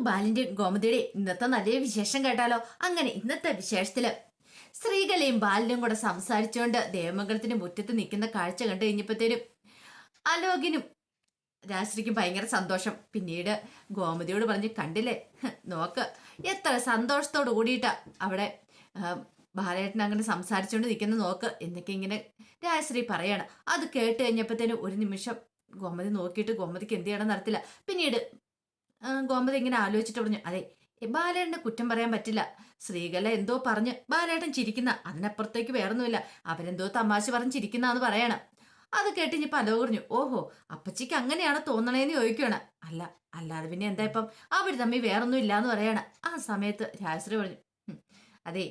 നമുക്ക് ബാലിന്റെ ഗോമതിയുടെ ഇന്നത്തെ നല്ല വിശേഷം കേട്ടാലോ? അങ്ങനെ ഇന്നത്തെ വിശേഷത്തിൽ. സ്ത്രീകളെയും ബാലിനും കൂടെ സംസാരിച്ചുകൊണ്ട് ദേവമംഗലത്തിന്റെ മുറ്റത്ത് നിൽക്കുന്ന കാഴ്ച കണ്ടു കഴിഞ്ഞപ്പോഴത്തേനും അലോകിനും രാശ്രീക്കും ഭയങ്കര സന്തോഷം. പിന്നീട് ഗോമതിയോട് പറഞ്ഞ് കണ്ടില്ലേ? നോക്ക് എത്ര സന്തോഷത്തോട് കൂടിയിട്ടാ അവിടെ ബാലേട്ടൻ അങ്ങനെ സംസാരിച്ചുകൊണ്ട് നിൽക്കുന്ന നോക്ക് എന്നൊക്കെ ഇങ്ങനെ രാജശ്രീ പറയാണ്. അത് കേട്ട് കഴിഞ്ഞപ്പോഴത്തേനും ഒരു നിമിഷം ഗോമതി നോക്കിയിട്ട് ഗോമതിക്ക് എന്ത് ചെയ്യണം നടത്തില്ല പിന്നീട് ഗോമതി ഇങ്ങനെ ആലോചിച്ചിട്ട് പറഞ്ഞു അതെ ബാലേട്ടനെ കുറ്റം പറയാൻ പറ്റില്ല. സ്ത്രീകല എന്തോ പറഞ്ഞ് ബാലേട്ടൻ ചിരിക്കുന്ന അതിനപ്പുറത്തേക്ക് വേറൊന്നുമില്ല. അവരെന്തോ തമാശ പറഞ്ഞ് ചിരിക്കുന്നാന്ന് പറയണം. അത് കേട്ട് ഇനി പലവ് പറഞ്ഞു ഓഹോ അപ്പച്ചിക്ക് അങ്ങനെയാണ് തോന്നണേന്ന് ചോദിക്കുകയാണ് അല്ല അല്ലാതെ പിന്നെ എന്താ ഇപ്പം? അവർ തമ്മിൽ വേറൊന്നും ഇല്ലാന്ന് പറയണം. ആ സമയത്ത് രാജശ്രീ പറഞ്ഞു അതെ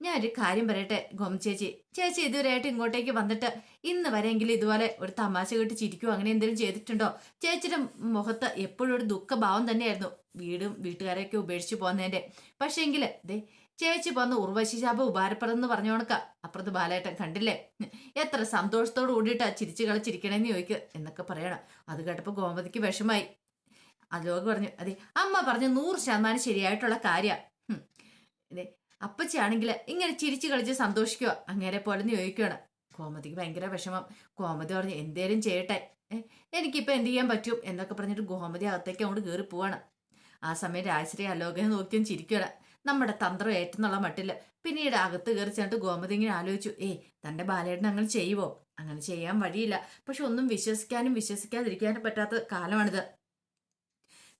ഞാൻ ഒരു കാര്യം പറയട്ടെ ഗോമ ചേച്ചി. ചേച്ചി ഇതുവരെയായിട്ട് ഇങ്ങോട്ടേക്ക് വന്നിട്ട് ഇന്ന് വരെയെങ്കിലും ഇതുപോലെ ഒരു തമാശ കേട്ട് ചിരിക്കുവോ അങ്ങനെ എന്തെങ്കിലും ചെയ്തിട്ടുണ്ടോ? ചേച്ചിയുടെ മുഖത്ത് എപ്പോഴും ഒരു ദുഃഖഭാവം തന്നെയായിരുന്നു വീടും വീട്ടുകാരെയൊക്കെ ഉപേക്ഷിച്ച് പോകുന്നതിന്റെ പക്ഷേ എങ്കിൽ ദേ ചേച്ചി പോന്ന് ഉർവശി ശാപം ഉപകാരപ്പെടുന്നു പറഞ്ഞു കണക്ക അപ്പുറത്ത് ബാലേട്ടൻ കണ്ടില്ലേ? എത്ര സന്തോഷത്തോട് കൂടിയിട്ടാ ചിരിച്ചു കളിച്ചിരിക്കണേന്ന് ചോദിക്കുക എന്നൊക്കെ പറയണം. അത് കേട്ടപ്പോൾ ഗോമതിക്ക് വിഷമായി. അലോക് പറഞ്ഞു അതെ അമ്മ പറഞ്ഞു നൂറ് ശതമാനം ശരിയായിട്ടുള്ള കാര്യ. അപ്പച്ചിയാണെങ്കിൽ ഇങ്ങനെ ചിരിച്ചു കളിച്ച് സന്തോഷിക്കുക അങ്ങനെ പോലെ ചോദിക്കുകയാണ് കോമതിക്ക് ഭയങ്കര വിഷമം. കോമതി പറഞ്ഞു എന്തേലും ചെയ്യട്ടെ. ഏ, എനിക്കിപ്പോ എന്ത് ചെയ്യാൻ പറ്റും എന്നൊക്കെ പറഞ്ഞിട്ട് ഗോമതി അകത്തേക്ക് അങ്ങോട്ട് കയറി പോവാണ്. ആ സമയം രാജശ്രീ അലോകനെ നോക്കിയും ചിരിക്കുകയാണ് നമ്മുടെ തന്ത്രം ഏറ്റെന്നുള്ള മട്ടില്ല പിന്നീട് അകത്ത് കയറി ചെന്നിട്ട് ഗോമതി ഇങ്ങനെ ആലോചിച്ചു. ഏ തന്റെ ബാലേട്ടൻ അങ്ങനെ ചെയ്യുവോ? അങ്ങനെ ചെയ്യാൻ വഴിയില്ല. പക്ഷെ ഒന്നും വിശ്വസിക്കാനും വിശ്വസിക്കാതിരിക്കാനും പറ്റാത്ത കാലമാണിത്.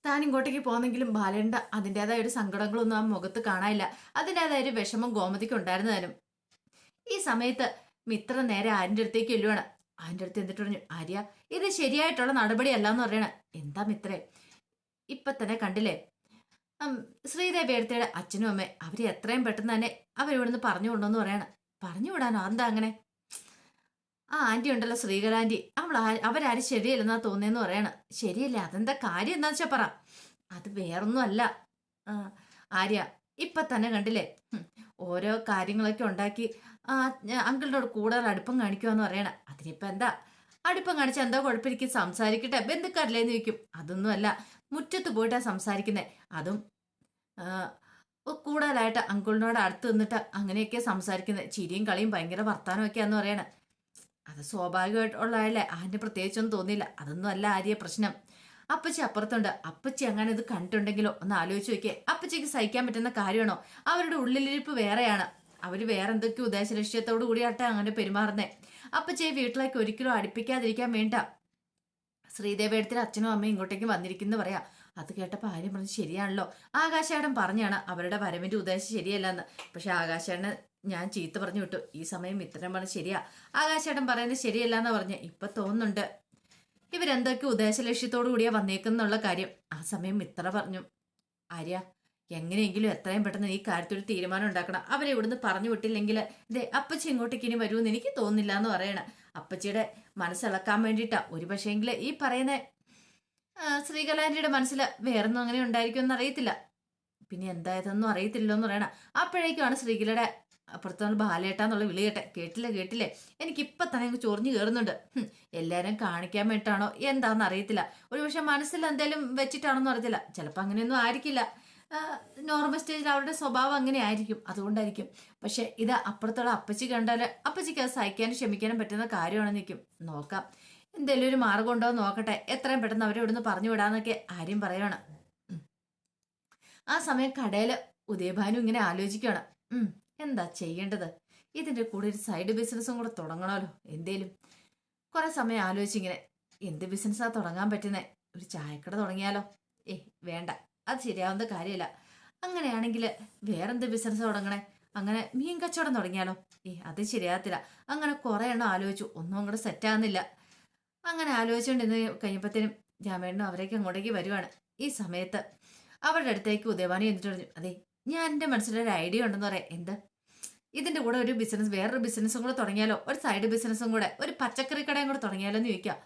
താൻ ഇങ്ങോട്ടേക്ക് പോകുന്നെങ്കിലും ബാലേണ്ട അതിന്റെതായ ഒരു സങ്കടങ്ങളൊന്നും ആ മുഖത്ത് കാണാനില്ല. അതിന്റെതായ ഒരു വിഷമം ഗോമതിക്ക് ഉണ്ടായിരുന്നതാനും. ഈ സമയത്ത് മിത്ര നേരെ ആരിന്റെ അടുത്തേക്ക് എല്ലുവാണ് ആരിന്റെ അടുത്ത് എന്നിട്ട് പറഞ്ഞു ആര്യ ഇത് ശരിയായിട്ടുള്ള നടപടിയല്ല എന്ന് പറയണ. എന്താ മിത്രേ? ഇപ്പൊ തന്നെ കണ്ടില്ലേ? ശ്രീദേവി എടുത്തയുടെ അച്ഛനും അമ്മയും അവർ എത്രയും പെട്ടെന്ന് തന്നെ അവരിവിടുന്ന് പറഞ്ഞു കൊണ്ടോന്ന് പറയണ. പറഞ്ഞു വിടാനോ എന്താ അങ്ങനെ? ആ ആന്റി ഉണ്ടല്ലോ ശ്രീകലാന്റി അവൾ അവരാരും ശരിയല്ലെന്നാ തോന്നിയെന്ന് പറയണ. ശരിയല്ലേ അതെന്താ കാര്യം എന്താ വെച്ചാ പറ. അത് വേറൊന്നും അല്ല ആര്യ ഇപ്പൊ തന്നെ കണ്ടില്ലേ? ഓരോ കാര്യങ്ങളൊക്കെ ഉണ്ടാക്കി ആ അങ്കിളിനോട് കൂടുതൽ അടുപ്പം കാണിക്കുമെന്ന് പറയണ. അതിനിപ്പോ എന്താ? അടുപ്പം കാണിച്ച എന്താ കുഴപ്പമിരിക്കും സംസാരിക്കട്ടെ. ബന്ധുക്കാരില്ലേന്ന് ചോദിക്കും. അതൊന്നും അല്ല മുറ്റത്ത് പോയിട്ടാ സംസാരിക്കുന്നത് അതും കൂടുതലായിട്ട് അങ്കിളിനോട് അടുത്ത് നിന്നിട്ട് അങ്ങനെയൊക്കെ സംസാരിക്കുന്നത് ചിരിയും കളിയും ഭയങ്കര വർത്താനമൊക്കെയാന്ന് പറയണ. അത് സ്വാഭാവികമായിട്ടുള്ളതല്ലേ ആന്റെ പ്രത്യേകിച്ചൊന്നും തോന്നിയില്ല. അതൊന്നും അല്ല ആര്യ പ്രശ്നം. അപ്പച്ചി അപ്പുറത്തുണ്ട്. അപ്പച്ചി അങ്ങനെ ഇത് കണ്ടിട്ടുണ്ടെങ്കിലോ? ഒന്ന് ആലോചിച്ച് നോക്കിയേ. അപ്പച്ചിക്ക് സഹിക്കാൻ പറ്റുന്ന കാര്യമാണോ? അവരുടെ ഉള്ളിലിരിപ്പ് വേറെയാണ്. അവർ വേറെ എന്തൊക്കെ ഉദ്ദേശ ലക്ഷ്യത്തോടു കൂടിയാട്ടെ അങ്ങനെ പെരുമാറുന്നേ. അപ്പച്ചിയെ വീട്ടിലേക്ക് ഒരിക്കലും അടുപ്പിക്കാതിരിക്കാൻ വേണ്ട. ശ്രീദേവേടത്തിൽ അച്ഛനും അമ്മയും ഇങ്ങോട്ടേക്ക് വന്നിരിക്കുന്നു പറയാ. അത് കേട്ടപ്പോൾ ആര്യം പറഞ്ഞു ശരിയാണല്ലോ. ആകാശേടൻ പറഞ്ഞാണ് അവരുടെ വരവിന്റെ ഉദ്ദേശം ശരിയല്ലെന്ന്. പക്ഷെ ആകാശേടന് ഞാൻ ചീത്ത പറഞ്ഞു വിട്ടു. ഈ സമയം ഇത്തരം പറഞ്ഞ് ശരിയാ. ആകാശേടൻ പറയുന്നത് ശരിയല്ല എന്ന് പറഞ്ഞ് ഇപ്പൊ തോന്നുന്നുണ്ട്. ഇവരെന്തൊക്കെ ഉദ്ദേശ ലക്ഷ്യത്തോടു കൂടിയാ വന്നേക്കുന്നുള്ള കാര്യം. ആ സമയം ഇത്ര പറഞ്ഞു. ആര്യ എങ്ങനെയെങ്കിലും എത്രയും പെട്ടെന്ന് ഈ കാര്യത്തിൽ തീരുമാനം ഉണ്ടാക്കണം. അവരെ ഇവിടുന്ന് പറഞ്ഞു വിട്ടില്ലെങ്കിൽ ദേ അപ്പച്ചി ഇങ്ങോട്ടേക്ക് ഇനി വരുമെന്ന് എനിക്ക് തോന്നുന്നില്ല എന്ന് പറയണ. അപ്പച്ചിയുടെ മനസ്സിളക്കാൻ വേണ്ടിയിട്ടാ. ഒരു പക്ഷേങ്കിൽ ഈ പറയുന്ന ശ്രീകലാൻഡിയുടെ മനസ്സിൽ വേറൊന്നും അങ്ങനെ ഉണ്ടായിരിക്കുമെന്ന് അറിയത്തില്ല. പിന്നെ എന്തായതെന്നും അറിയത്തില്ലെന്ന് പറയണ. അപ്പോഴേക്കുമാണ് ശ്രീകലയുടെ അപ്പുറത്തുള്ള ബാലേട്ടാന്നുള്ള വിളി കേട്ടെ. കേട്ടില്ല കേട്ടില്ലേ? എനിക്ക് ഇപ്പൊ തന്നെ അങ്ങ് ചൊറിഞ്ഞു കയറുന്നുണ്ട് എല്ലാവരും കാണിക്കാൻ വേണ്ടിട്ടാണോ? എന്താണെന്ന് അറിയത്തില്ല. ഒരുപക്ഷെ മനസ്സിൽ എന്തെങ്കിലും വെച്ചിട്ടാണെന്ന് അറിയത്തില്ല. ചിലപ്പോൾ അങ്ങനെയൊന്നും ആയിരിക്കില്ല. നോർമൽ സ്റ്റേജിൽ അവരുടെ സ്വഭാവം അങ്ങനെ ആയിരിക്കും. അതുകൊണ്ടായിരിക്കും. പക്ഷെ ഇത് അപ്പുറത്തുള്ള അപ്പച്ചി കണ്ടാൽ അപ്പച്ചിക്ക് അത് സഹിക്കാനും ക്ഷമിക്കാനും പറ്റുന്ന കാര്യമാണെന്ന് നിൽക്കും നോക്കാം. എന്തെങ്കിലും ഒരു മാർഗം ഉണ്ടോ നോക്കട്ടെ. എത്രയും പെട്ടെന്ന് അവരെ ഇവിടുന്ന് പറഞ്ഞു വിടാന്നൊക്കെ ആര്യം പറയണം ആ സമയം കടയിൽ ഉദയഭാനു ഇങ്ങനെ ആലോചിക്കുകയാണ് എന്താ ചെയ്യേണ്ടത്? ഇതിന്റെ കൂടെ ഒരു സൈഡ് ബിസിനസ്സും കൂടെ തുടങ്ങണമല്ലോ എന്തേലും. കുറേ സമയം ആലോചിച്ചിങ്ങനെ എന്ത് ബിസിനസ്സാണ് തുടങ്ങാൻ പറ്റുന്നേ? ഒരു ചായക്കട തുടങ്ങിയാലോ? ഏ വേണ്ട അത് ശരിയാവുന്ന കാര്യമല്ല. അങ്ങനെയാണെങ്കിൽ വേറെന്ത് ബിസിനസ് തുടങ്ങണേ? അങ്ങനെ മീൻ കച്ചവടം തുടങ്ങിയാലോ? ഏ അത് ശരിയാകത്തില്ല. അങ്ങനെ കുറെ എണ്ണം ആലോചിച്ചു ഒന്നും അങ്ങോട്ട് സെറ്റാകുന്നില്ല അങ്ങനെ ആലോചിച്ചുകൊണ്ടിരുന്ന് കഴിയുമ്പത്തേനും രാമേണ്ണനും അവരേക്ക് അങ്ങോട്ടേക്ക് വരുവാണ്. ഈ സമയത്ത് അവരുടെ അടുത്തേക്ക് ഉദയവാനി എന്നിട്ട് പറഞ്ഞു അതെ ഞാൻ എന്റെ മനസ്സിലൊരു ഐഡിയ ഉണ്ടെന്ന് പറയാം. എന്ത്? ഇതിന്റെ കൂടെ ഒരു ബിസിനസ് വേറൊരു ബിസിനസ്സും കൂടെ തുടങ്ങിയാലോ? ഒരു സൈഡ് ബിസിനസ്സും കൂടെ. ഒരു പച്ചക്കറി കടയും കൂടെ തുടങ്ങിയാലോ എന്ന് ചോദിക്കാം.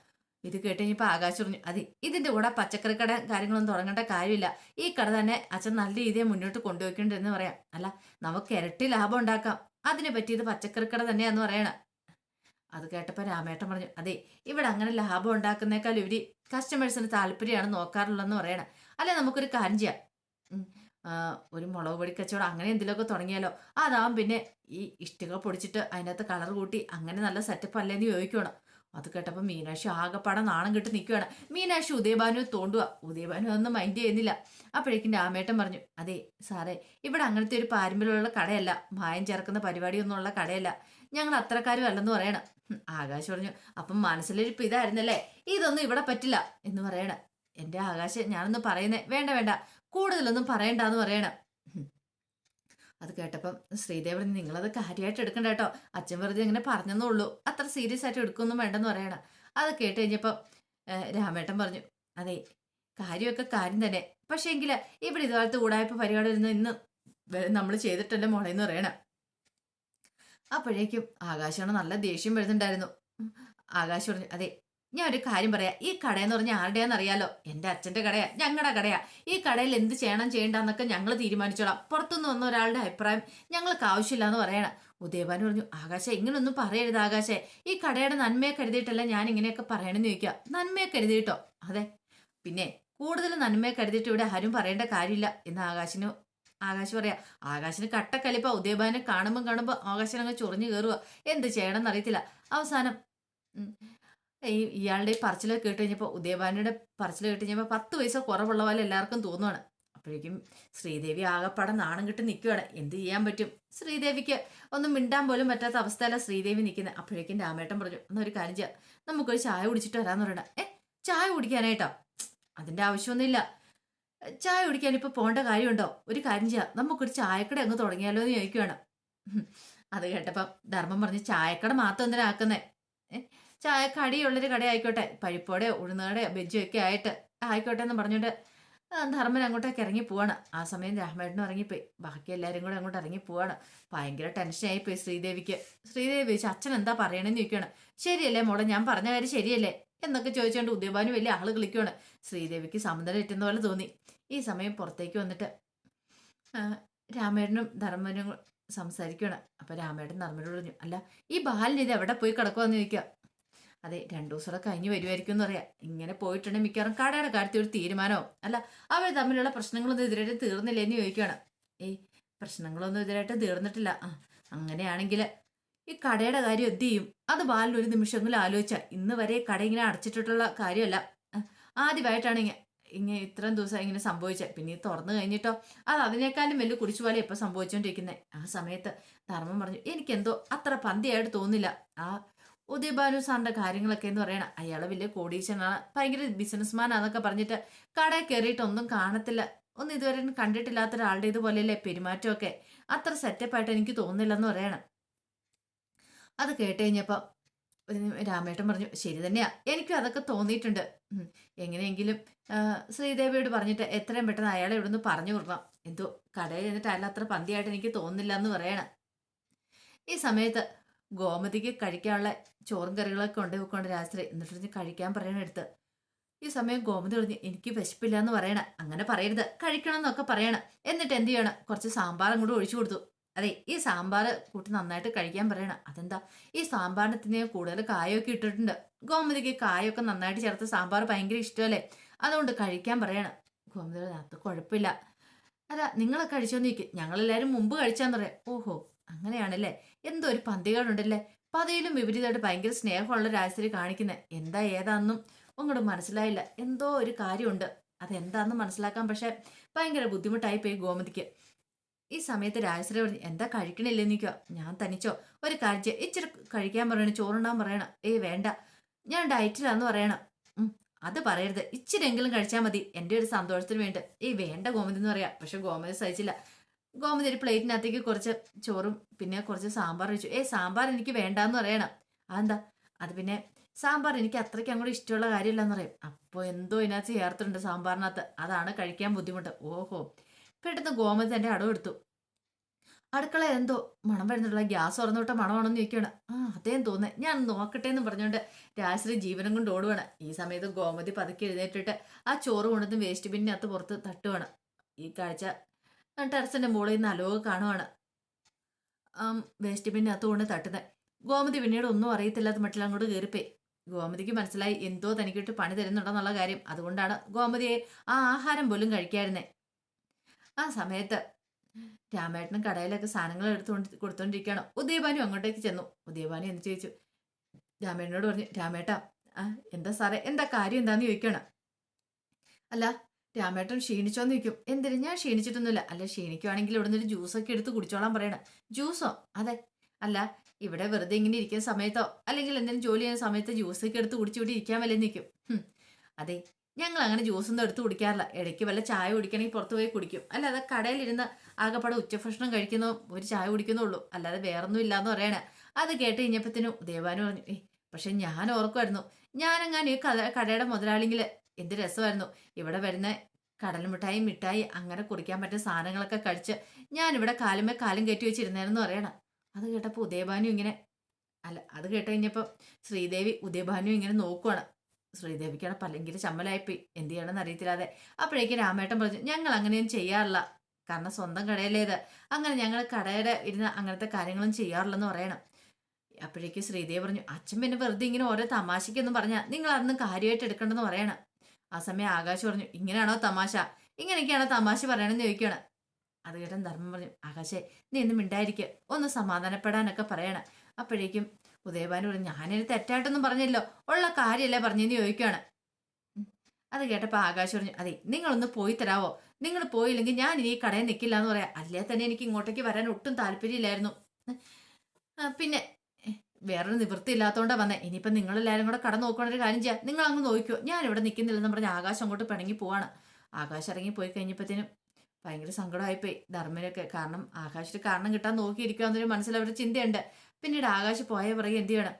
ഇത് കേട്ട് കഴിഞ്ഞപ്പോൾ ആകാശ് പറഞ്ഞു അതെ ഇതിന്റെ കൂടെ പച്ചക്കറി കട കാര്യങ്ങളൊന്നും തുടങ്ങേണ്ട കാര്യമില്ല. ഈ കട തന്നെ അച്ഛൻ നല്ല രീതിയിൽ മുന്നോട്ട് കൊണ്ടുപോയിക്കൊണ്ടെന്ന് പറയാം. അല്ല നമുക്ക് ഇരട്ടി ലാഭം ഉണ്ടാക്കാം. അതിനെ പറ്റിയത് പച്ചക്കറി കട തന്നെയാന്ന് പറയണം. അത് കേട്ടപ്പോൾ രാമേട്ടൻ പറഞ്ഞു അതെ ഇവിടെ അങ്ങനെ ലാഭം ഉണ്ടാക്കുന്നേക്കാൾ ഇവർ കസ്റ്റമേഴ്സിന് താല്പര്യമാണ് നോക്കാറുള്ളതെന്ന് പറയണം. അല്ലെ നമുക്കൊരു കാര്യം ചെയ്യാം. ഒരു മുളക് പൊടി കച്ചവടം അങ്ങനെ എന്തെങ്കിലുമൊക്കെ തുടങ്ങിയാലോ? അതാവും പിന്നെ ഈ ഇഷ്ടിക പൊടിച്ചിട്ട് അതിനകത്ത് കളർ കൂട്ടി അങ്ങനെ നല്ല സെറ്റപ്പ് അല്ലേന്ന് ചോദിക്കണം അത് കേട്ടപ്പോൾ മീനാക്ഷി ആകെപ്പാടെ നാണം കിട്ടി നിൽക്കുകയാണ് മീനാക്ഷി ഉദയഭാനു തോണ്ടുക ഉദയഭാനു അതൊന്നും മൈൻഡ് ചെയ്യുന്നില്ല. അപ്പോഴേക്കും രാമേട്ടൻ പറഞ്ഞു അതെ സാറേ ഇവിടെ അങ്ങനത്തെ ഒരു പാരമ്പര്യമുള്ള കടയല്ല. മായം ചേർക്കുന്ന പരിപാടിയൊന്നുമുള്ള കടയല്ല. ഞങ്ങൾ അത്രക്കാരും അല്ലെന്ന് പറയണം. ആകാശ് പറഞ്ഞു അപ്പം മനസ്സിലിരിപ്പ് ഇതായിരുന്നല്ലേ? ഇതൊന്നും ഇവിടെ പറ്റില്ല. എന്ന് പറയണം. എന്റെ ആകാശ് ഞാനൊന്ന് പറയുന്നേ. വേണ്ട വേണ്ട. കൂടുതലൊന്നും പറയണ്ടെന്ന് പറയണം. അത് കേട്ടപ്പം ശ്രീദേവൻ നിങ്ങളത് കാര്യമായിട്ട് എടുക്കണ്ട കേട്ടോ. അച്ഛൻ വെറുതെ ഇങ്ങനെ പറഞ്ഞെന്നേ ഉള്ളൂ. അത്ര സീരിയസ് ആയിട്ട് എടുക്കൊന്നും വേണ്ടെന്ന് പറയണം. അത് കേട്ട് കഴിഞ്ഞപ്പോൾ രാമേട്ടൻ പറഞ്ഞു അതെ കാര്യമൊക്കെ കാര്യം തന്നെ. പക്ഷേ എങ്കിൽ ഇവിടെ ഇതുകാലത്ത് കൂടായ്പ പരിപാടി ഇരുന്ന് ഇന്ന് നമ്മൾ ചെയ്തിട്ടല്ലേ മോളെ എന്ന് പറയണം. അപ്പോഴേക്കും ആകാശമാണ് നല്ല ദേഷ്യം വരുന്നുണ്ടായിരുന്നു. ആകാശ് പറഞ്ഞു അതെ ഞാൻ ഒരു കാര്യം പറയാം. ഈ കടയെന്ന് പറഞ്ഞാൽ ആരുടെയാന്ന് അറിയാലോ? എന്റെ അച്ഛന്റെ കടയാ ഞങ്ങളുടെ കടയാ. ഈ കടയിൽ എന്ത് ചെയ്യണം ചെയ്യണ്ടെന്നൊക്കെ ഞങ്ങൾ തീരുമാനിച്ചോളാം. പുറത്തുനിന്ന് വന്ന ഒരാളുടെ അഭിപ്രായം ഞങ്ങൾക്ക് ആവശ്യമില്ല എന്ന് പറയണം. ഉദയഭാനു പറഞ്ഞു ആകാശ ഇങ്ങനൊന്നും പറയരുത് ആകാശേ. ഈ കടയുടെ നന്മയെ കരുതിയിട്ടല്ല ഞാൻ ഇങ്ങനെയൊക്കെ പറയണമെന്ന് ചോദിക്കുക. നന്മയെ കരുതിയിട്ടോ അതെ. പിന്നെ കൂടുതൽ നന്മയെ കരുതിയിട്ട് ഇവിടെ ആരും പറയേണ്ട കാര്യമില്ല എന്ന് ആകാശിന് ആകാശ് പറയാ. ആകാശിന് കട്ടക്കലിപ്പ ഉദയഭാനെ കാണുമ്പോൾ കാണുമ്പോൾ ആകാശനങ്ങ് ചൊറിഞ്ഞു കയറുക എന്ത് ചെയ്യണമെന്ന് അറിയത്തില്ല. അവസാനം ഈ ഇയാളുടെ ഈ പറച്ചിൽ കേട്ട് കഴിഞ്ഞപ്പോൾ ഉദയഭാനിയുടെ പറച്ചിൽ കേട്ട് കഴിഞ്ഞപ്പോൾ പത്ത് പൈസ കുറവുള്ള പോലെ എല്ലാവർക്കും തോന്നുവാണ്. അപ്പോഴേക്കും ശ്രീദേവി ആകെപ്പാടെ നാണം കിട്ടി നിൽക്കുകയാണ് എന്ത് ചെയ്യാൻ പറ്റും? ശ്രീദേവിക്ക് ഒന്നും മിണ്ടാൻ പോലും പറ്റാത്ത അവസ്ഥയല്ല ശ്രീദേവി നിൽക്കുന്നത് അപ്പോഴേക്കും രാമേട്ടൻ പറഞ്ഞു എന്നൊരു കാര്യം ചെയ്യാം. നമുക്കൊരു ചായ കുടിച്ചിട്ട് വരാമെന്ന് പറയണ ഏ ചായ കുടിക്കാനായിട്ടോ? അതിന്റെ ആവശ്യമൊന്നുമില്ല. ചായ കുടിക്കാൻ ഇപ്പോൾ പോകേണ്ട കാര്യമുണ്ടോ? ഒരു കാര്യം ചെയ്യാം. നമുക്കൊരു ചായക്കട അങ്ങ് തുടങ്ങിയാലോ എന്ന് ചോദിക്കുകയാണ്. അത് കേട്ടപ്പം ധർമ്മം പറഞ്ഞ് ചായക്കട മാത്രം എന്തിനാ ആക്കുന്നേ? ഏ ചായ കടിയുള്ളൊരു കട ആയിക്കോട്ടെ പഴിപ്പോടെ ഉഴുന്നുകടയോ ബെജ്ജോ ഒക്കെ ആയിട്ട് ആയിക്കോട്ടെ എന്ന് പറഞ്ഞുകൊണ്ട് ധർമ്മൻ അങ്ങോട്ടേക്ക് ഇറങ്ങി പോവാണ്. ആ സമയം രാമേട്ടനും ഇറങ്ങിപ്പോയി. ബാക്കി എല്ലാവരും കൂടെ അങ്ങോട്ട് ഇറങ്ങി പോവാണ്. ഭയങ്കര ടെൻഷനായിപ്പോയി ശ്രീദേവിക്ക്. ശ്രീദേവി ചോദിച്ചു അച്ഛൻ എന്താ പറയണെന്ന് ചോദിക്കുകയാണ് ശരിയല്ലേ മോളെ ഞാൻ പറഞ്ഞ കാര്യം ശരിയല്ലേ? എന്നൊക്കെ ചോദിച്ചുകൊണ്ട് ഉദയഭാനു വലിയ ആൾ കളിക്കുകയാണ് ശ്രീദേവിക്ക് സമുദ്രം ഇറ്റുന്ന പോലെ തോന്നി. ഈ സമയം പുറത്തേക്ക് വന്നിട്ട് രാമേട്ടനും ധർമ്മനും സംസാരിക്കുകയാണ് അപ്പൊ രാമേട്ടൻ ധർമ്മനോട് പറഞ്ഞു അല്ല ഈ ബാലിന് ഇത് എവിടെ പോയി കിടക്കുമെന്ന് ചോദിക്കുക അതെ രണ്ടു ദിവസം കഴിഞ്ഞ് വരുമായിരിക്കും എന്ന് പറയാം. ഇങ്ങനെ പോയിട്ടുണ്ടെങ്കിൽ മിക്കവാറും കടയുടെ കാര്യത്തിൽ ഒരു തീരുമാനമോ അല്ല അവർ തമ്മിലുള്ള പ്രശ്നങ്ങളൊന്നും ഇതിലായിട്ട് തീർന്നില്ല എന്ന് ചോദിക്കുകയാണ് ഏയ് പ്രശ്നങ്ങളൊന്നും ഇതിലായിട്ട് തീർന്നിട്ടില്ല. ആ അങ്ങനെയാണെങ്കിൽ ഈ കടയുടെ കാര്യം എന്ത് ചെയ്യും? അത് ബാലിന് ഒരു നിമിഷമെങ്കിലും ആലോചിച്ചാൽ ഇന്ന് വരെ കട ഇങ്ങനെ അടച്ചിട്ടിട്ടുള്ള കാര്യമല്ല. ആദ്യമായിട്ടാണ് ഇങ്ങനെ ഇത്രയും ദിവസം ഇങ്ങനെ സംഭവിച്ചത് പിന്നെ തുറന്നു കഴിഞ്ഞിട്ടോ അത് അതിനേക്കാളും വലിയ കുടിച്ചു പോലെ ഇപ്പൊ സംഭവിച്ചുകൊണ്ടിരിക്കുന്നത് ആ സമയത്ത് ധർമ്മം പറഞ്ഞു എനിക്കെന്തോ അത്ര പന്തിയായിട്ട് തോന്നില്ല ആ ഉദയഭാനു സാറിന്റെ കാര്യങ്ങളൊക്കെ എന്ന് പറയണ. അയാളെ വലിയ കോടീശ്വരനാണ്. ഭയങ്കര ബിസിനസ്മാൻ ആണെന്നൊക്കെ പറഞ്ഞിട്ട് കട കയറിയിട്ട് ഒന്നും കാണത്തില്ല. ഒന്നും ഇതുവരെ കണ്ടിട്ടില്ലാത്ത ഒരാളുടെ ഇതുപോലെയല്ലേ പെരുമാറ്റമൊക്കെ? അത്ര സെറ്റപ്പായിട്ട് എനിക്ക് തോന്നുന്നില്ലെന്ന് പറയണം. അത് കേട്ട് രാമേട്ടൻ പറഞ്ഞു ശരി തന്നെയാ. എനിക്കും അതൊക്കെ തോന്നിയിട്ടുണ്ട്. എങ്ങനെയെങ്കിലും ശ്രീദേവിയോട് പറഞ്ഞിട്ട് എത്രയും പെട്ടെന്ന് അയാളെ ഇവിടുന്ന് പറഞ്ഞു വിടണം എന്തോ കടയിൽ നിന്നിട്ട് അയാൾ അത്ര പന്തിയായിട്ട് എനിക്ക് തോന്നുന്നില്ല എന്ന് പറയണം. ഈ സമയത്ത് ഗോമതിക്ക് കഴിക്കാനുള്ള ചോറും കറികളൊക്കെ ഉണ്ട് വെക്കൊണ്ട് രാത്രി. എന്നിട്ട് കഴിക്കാൻ പറയണ എടുത്ത്. ഈ സമയം ഗോമതി പറഞ്ഞു എനിക്ക് വിശപ്പില്ല എന്ന് പറയണ. അങ്ങനെ പറയരുത്. കഴിക്കണം എന്നൊക്കെ പറയണ. എന്നിട്ട് എന്ത് ചെയ്യണം? കുറച്ച് സാമ്പാറും കൂടെ ഒഴിച്ചു കൊടുത്തു. അതെ ഈ സാമ്പാർ കൂട്ടി നന്നായിട്ട് കഴിക്കാൻ പറയണം. അതെന്താ? ഈ സാമ്പാറിനത്തിന് കൂടുതൽ കായൊക്കെ ഇട്ടിട്ടുണ്ട്. ഗോമതിക്ക് കായൊക്കെ നന്നായിട്ട് ചേർത്ത് സാമ്പാർ ഭയങ്കര ഇഷ്ടമല്ലേ? അതുകൊണ്ട് കഴിക്കാൻ പറയണം. ഗോമതി അത് കുഴപ്പമില്ല. അല്ല നിങ്ങളെ കഴിച്ചോന്ന് ചോദിക്കും. ഞങ്ങളെല്ലാവരും മുമ്പ് കഴിച്ചാന്ന് പറയാം. ഓഹോ അങ്ങനെയാണല്ലേ? എന്തോ ഒരു പന്തികളുണ്ടല്ലേ പതിയിലും വിപരീതമായിട്ട് ഭയങ്കര സ്നേഹമുള്ള രാജശ്രീ കാണിക്കുന്നത് എന്താ ഏതാന്നും അങ്ങോട്ട് മനസ്സിലായില്ല. എന്തോ ഒരു കാര്യമുണ്ട്. അതെന്താന്ന് മനസ്സിലാക്കാൻ പക്ഷെ ഭയങ്കര ബുദ്ധിമുട്ടായി പോയി ഗോമതിക്ക്. ഈ സമയത്ത് രാജശ്രീ പറഞ്ഞു എന്താ കഴിക്കണില്ലേ നിൽക്കുക ഞാൻ തനിച്ചോ? ഒരു കാര്യം ഇച്ചിരി കഴിക്കാൻ പറയണം ചോറുണ്ടാൻ പറയണം. ഏയ് വേണ്ട. ഞാൻ ഡയറ്റിലാന്ന് പറയണം. അത് പറയരുത്. ഇച്ചിരെങ്കിലും കഴിച്ചാൽ മതി. എന്റെ ഒരു സന്തോഷത്തിന് വേണ്ടി ഏയ് വേണ്ട ഗോമതി എന്ന് പറയാം. പക്ഷെ ഗോമതി സഹിച്ചില്ല. ഗോമതി ഒരു പ്ലേറ്റിനകത്തേക്ക് കുറച്ച് ചോറും പിന്നെ കുറച്ച് സാമ്പാർ വെച്ചു. ഏ സാമ്പാർ എനിക്ക് വേണ്ടാന്ന് പറയണം. അതെന്താ? അത് പിന്നെ സാമ്പാർ എനിക്ക് അത്രയ്ക്ക് അങ്ങോട്ട് ഇഷ്ടമുള്ള കാര്യമില്ലെന്ന് പറയും. അപ്പോൾ എന്തോ ഇതിനകത്ത് ചേർത്തിട്ടുണ്ട് സാമ്പാറിനകത്ത്. അതാണ് കഴിക്കാൻ ബുദ്ധിമുട്ട്. ഓഹോ. പെട്ടെന്ന് ഗോമതി തന്റെ അടവെടുത്തു അടുക്കള എന്തോ മണം വരുന്നുള്ള ഗ്യാസ് തുറന്നുവിട്ട മണമാണെന്ന് ചോദിക്കുകയാണ് ആ അതേം തോന്നേ ഞാൻ നോക്കട്ടെ എന്ന് പറഞ്ഞുകൊണ്ട് രാശ്രീ ജീവനം കൊണ്ട് ഓടുവാണ്. ഈ സമയത്ത് ഗോമതി പതുക്കെ എഴുന്നേറ്റിട്ട് ആ ചോറ് കൊണ്ടുവന്ന് വേസ്റ്റ് ബിന്നിനകത്ത് പുറത്ത് തട്ടുവാണ്. ഈ കാഴ്ച ടെറസിന്റെ മുകളിൽ നിന്ന് അലോക കാണുവാണ്. വേസ്റ്റ് ബിന്നിനകത്ത് കൊണ്ട് തട്ടുന്നത് ഗോമതി പിന്നീട് ഒന്നും അറിയത്തില്ലാത്ത മട്ടിൽ അങ്ങോട്ട് കയറിപ്പോയി. ഗോമതിക്ക് മനസ്സിലായി എന്തോ തനിക്കിട്ട് പണി തരുന്നുണ്ടെന്നുള്ള കാര്യം. അതുകൊണ്ടാണ് ഗോമതിയെ ആ ആഹാരം പോലും കഴിക്കായിരുന്നേ ആ സമയത്ത് രാമേട്ടനും കടയിലൊക്കെ സാധനങ്ങൾ എടുത്തുകൊണ്ട് കൊടുത്തോണ്ടിരിക്കുകയാണ്. ഉദയഭാനു അങ്ങോട്ടേക്ക് ചെന്നു. ഉദയഭാനു എന്ന് ചോദിച്ചു. രാമേട്ടനോട് പറഞ്ഞു രാമേട്ട എന്താ സാറേ എന്താ കാര്യം എന്താന്ന് ചോദിക്കണം അല്ല രാമേട്ടൻ ക്ഷീണിച്ചോന്ന് ചോദിക്കും എന്തിനു? ഞാൻ ക്ഷീണിച്ചിട്ടൊന്നുമില്ല. അല്ല ക്ഷീണിക്കുവാണെങ്കിൽ ഇവിടെ നിന്ന് ജ്യൂസൊക്കെ എടുത്ത് കുടിച്ചോളാൻ പറയണ. ജ്യൂസോ അതെ. അല്ല ഇവിടെ വെറുതെ ഇങ്ങനെ ഇരിക്കുന്ന സമയത്തോ അല്ലെങ്കിൽ എന്തെങ്കിലും ജോലി ചെയ്യുന്ന സമയത്ത് ജ്യൂസൊക്കെ എടുത്ത് കുടിച്ചുകൂടി ഇരിക്കാൻ വല്ല നിൽക്കും. അതെ ഞങ്ങൾ അങ്ങനെ ജ്യൂസൊന്നും എടുത്ത് കുടിക്കാറില്ല. ഇടയ്ക്ക് വല്ല ചായ കുടിക്കണമെങ്കിൽ പുറത്ത് പോയി കുടിക്കും. അല്ലാതെ കടയിലിരുന്ന് ആകെപ്പാടെ ഉച്ചഭക്ഷണം കഴിക്കുന്നോ ഒരു ചായ കുടിക്കുന്നുള്ളൂ അല്ലാതെ വേറൊന്നും ഇല്ലാന്ന് പറയണേ. അത് കേട്ട് കഴിഞ്ഞപ്പത്തിനും ദേവാനു പറഞ്ഞു പക്ഷെ ഞാൻ ഓർക്കുമായിരുന്നു ഞാനെങ്ങാനും ഈ കട കടയുടെ മുതലാളിങ്കിൽ എന്ത് രസമായിരുന്നു. ഇവിടെ വരുന്ന കടൽ മിഠായി മിഠായി അങ്ങനെ കുടിക്കാൻ പറ്റുന്ന സാധനങ്ങളൊക്കെ കഴിച്ച് ഞാൻ ഞാനിവിടെ കാലുമേ കാലും കയറ്റി വെച്ചിരുന്നേന്ന് പറയണം. അത് കേട്ടപ്പോൾ ഉദയഭാനു ഇങ്ങനെ അല്ല അത് കേട്ട് കഴിഞ്ഞപ്പോൾ ശ്രീദേവി ഉദയഭാനു ഇങ്ങനെ നോക്കുവാണ്. ശ്രീദേവിക്കാണ് പല്ലെങ്കിൽ ചമ്മലായിപ്പോയി. എന്ത് ചെയ്യണമെന്ന് അറിയത്തില്ലാതെ. അപ്പോഴേക്കും രാമേട്ടൻ പറഞ്ഞു ഞങ്ങൾ അങ്ങനെയൊന്നും ചെയ്യാറില്ല. കാരണം സ്വന്തം കടയിലേത് അങ്ങനെ ഞങ്ങൾ കടയുടെ ഇരുന്ന് അങ്ങനത്തെ കാര്യങ്ങളും ചെയ്യാറില്ലെന്ന് പറയണം. അപ്പോഴേക്കും ശ്രീദേവി പറഞ്ഞു അച്ഛൻ പിന്നെ വെറുതെ ഇങ്ങനെ ഓരോ തമാശയ്ക്കൊന്നും പറഞ്ഞാൽ നിങ്ങൾ അതൊന്നും കാര്യമായിട്ട് എടുക്കണ്ടെന്ന് പറയണം. ആ സമയം ആകാശ് പറഞ്ഞു ഇങ്ങനെയാണോ തമാശ? ഇങ്ങനെയൊക്കെയാണോ തമാശ പറയണമെന്ന് ചോദിക്കുകയാണ്. അത് കേട്ടൻ ധർമ്മം പറഞ്ഞു ആകാശേ നീ എന്നും മിണ്ടായിരിക്കുക ഒന്ന് സമാധാനപ്പെടാനൊക്കെ പറയണം. അപ്പോഴേക്കും ഉദയഭാനു പറഞ്ഞു ഞാനൊരു തെറ്റായിട്ടൊന്നും പറഞ്ഞല്ലോ ഉള്ള കാര്യമല്ലേ പറഞ്ഞെന്ന് ചോദിക്കുകയാണ്. അത് കേട്ടപ്പോൾ ആകാശ് പറഞ്ഞു അതെ നിങ്ങളൊന്ന് പോയി തരാവോ? നിങ്ങൾ പോയില്ലെങ്കിൽ ഞാൻ ഇനി ഈ കടയിൽ നിൽക്കില്ല എന്ന് പറയാം. അല്ലേ തന്നെ എനിക്ക് ഇങ്ങോട്ടേക്ക് വരാൻ ഒട്ടും താല്പര്യമില്ലായിരുന്നു. പിന്നെ വേറൊരു നിവൃത്തി ഇല്ലാത്തതുകൊണ്ടാണ് വന്നത് ഇനിയിപ്പം നിങ്ങളെല്ലാവരും കൂടെ കടന്നു നോക്കണ ഒരു കാര്യം ചെയ്യാം. നിങ്ങൾ അങ്ങ് നോക്കിയോ ഞാൻ ഇവിടെ നിൽക്കുന്നില്ലെന്ന് പറഞ്ഞ് ആകാശം അങ്ങോട്ട് പിണങ്ങി പോവാണ്. ആകാശം ഇറങ്ങി പോയി കഴിഞ്ഞപ്പോഴത്തേനും ഭയങ്കര സങ്കടമായിപ്പോയി ധർമ്മനൊക്കെ. കാരണം ആകാശത്തിന് കാരണം കിട്ടാൻ നോക്കിയിരിക്കുക എന്നൊരു മനസ്സിൽ അവരുടെ ചിന്തയുണ്ട്. പിന്നീട് ആകാശ് പോയ പറയും എന്ത് ചെയ്യണം?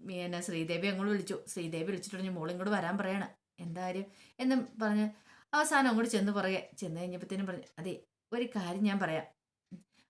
പിന്നെ ശ്രീദേവി അങ്ങോട്ട് വിളിച്ചു. ശ്രീദേവി വിളിച്ചിട്ട് പറഞ്ഞു മോളും ഇങ്ങോട്ട് വരാൻ പറയണം. എന്താ കാര്യം? എന്നും പറഞ്ഞ് അവസാനം അങ്ങോട്ട് ചെന്ന് പറയുക ചെന്ന് കഴിഞ്ഞപ്പോഴത്തേനും പറഞ്ഞു അതെ ഒരു കാര്യം ഞാൻ പറയാം.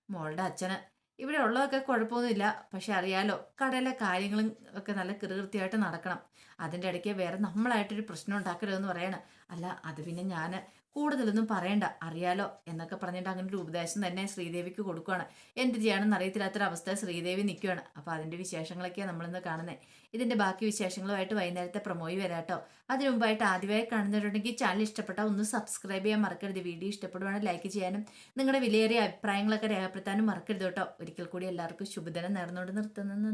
മോളുടെ അച്ഛന് ഇവിടെ ഉള്ളതൊക്കെ കുഴപ്പമൊന്നുമില്ല. പക്ഷെ അറിയാലോ കടയിലെ കാര്യങ്ങളും ഒക്കെ നല്ല കൃത്യമായിട്ട് നടക്കണം. അതിന്റെ ഇടയ്ക്ക് വേറെ നമ്മളായിട്ടൊരു പ്രശ്നം ഉണ്ടാക്കരുതെന്ന് പറയണം. അല്ല അത് പിന്നെ ഞാൻ കൂടുതലൊന്നും പറയണ്ട. അറിയാലോ? എന്നൊക്കെ പറഞ്ഞിട്ട് അങ്ങനെ ഒരു ഉപദേശം തന്നെ ശ്രീദേവിക്ക് കൊടുക്കുകയാണ് എന്ത് ചെയ്യാണെന്ന് അറിയത്തില്ലാത്തൊരവസ്ഥ ശ്രീദേവി നിൽക്കുകയാണ് അപ്പോൾ അതിന്റെ വിശേഷങ്ങളൊക്കെയാണ് നമ്മളിന്ന് കാണുന്നത് ഇതിന്റെ ബാക്കി വിശേഷങ്ങളുമായിട്ട് വൈകുന്നേരത്തെ പ്രൊമോയി വരാട്ടോ അതിനു മുമ്പായിട്ട് ആദ്യമായി കാണുന്നവരുണ്ടെങ്കിൽ ചാനൽ ഇഷ്ടപ്പെട്ടാൽ ഒന്ന് സബ്സ്ക്രൈബ് ചെയ്യാൻ മറക്കരുത്. വീഡിയോ ഇഷ്ടപ്പെടുവാണെങ്കിൽ ലൈക്ക് ചെയ്യാനും നിങ്ങളുടെ വിലയേറിയ അഭിപ്രായങ്ങളൊക്കെ രേഖപ്പെടുത്താനും മറക്കരുത് കേട്ടോ. ഒരിക്കൽ കൂടി എല്ലാവർക്കും ശുഭദിനം നേർന്നുകൊണ്ട് നിർത്തുന്നു.